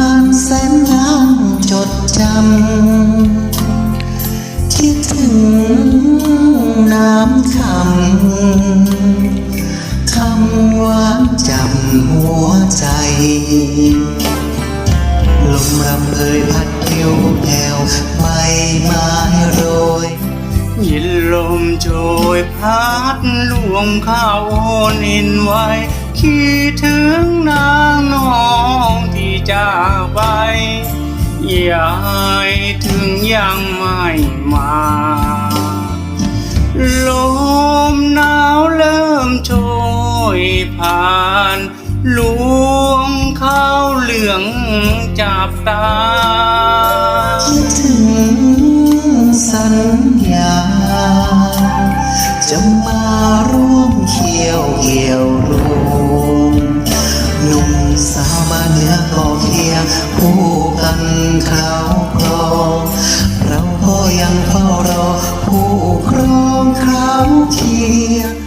านแสนนานจดจำ คิดถึงน้ำคำ คำหวานจำหัวใจลมรำเอยพัดเที่ยวแผ่วใบไม้โรย ยินลมโชยพัดลวงข้าวโอนินไว้ คิดถึงนางน้อง จากไปยายถึงยังไม่มา ลมหนาวเริ่มโชยผ่านลวงข้าวเหลืองจับตา นือก็เพียงคู่กันคราวครองเราก็ยังเฝ้ารอ ผู้ครองคราวเคียง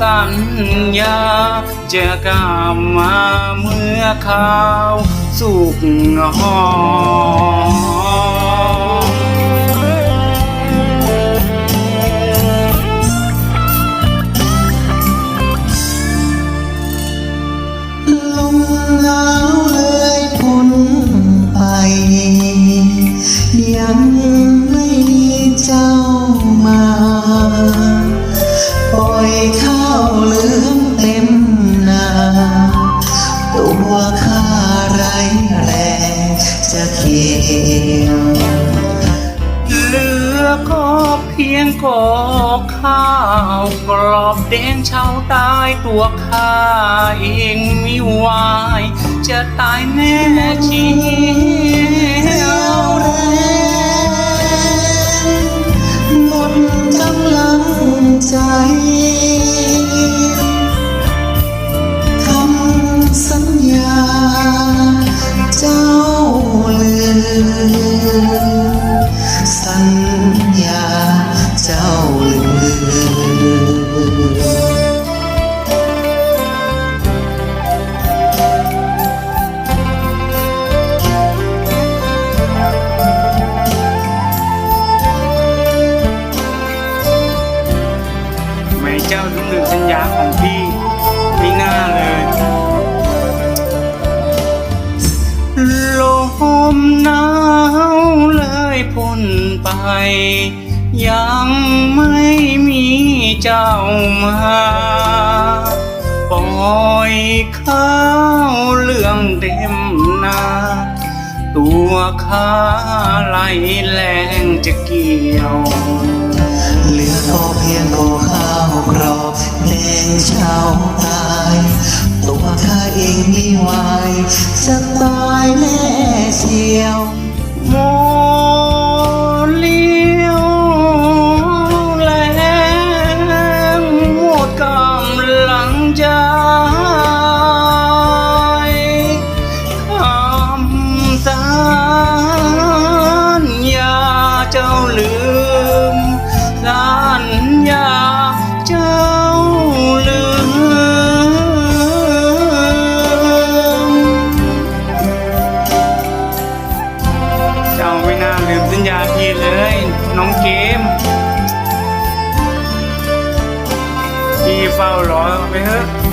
สัญญา จะกลับมาเมื่อข้าวสุกหอม เหลือก็เพียงกอข้าวกรอบแดงเช่าตายตัวข้าเองมิวาย จะตายแน่เชีย ลื ยังไม่มีเจ้ามาปล่อยข้าวเหลืองเต็มนา ตัวข้าไหลแรงจะเกี่ยวเหลือก็เพียงก็ข้าวกรอบแดงเช้าตาย ตัวข้าเองมีวายจะตายแน่เชียว เกมพี่เฝ้ารอไปเถอะ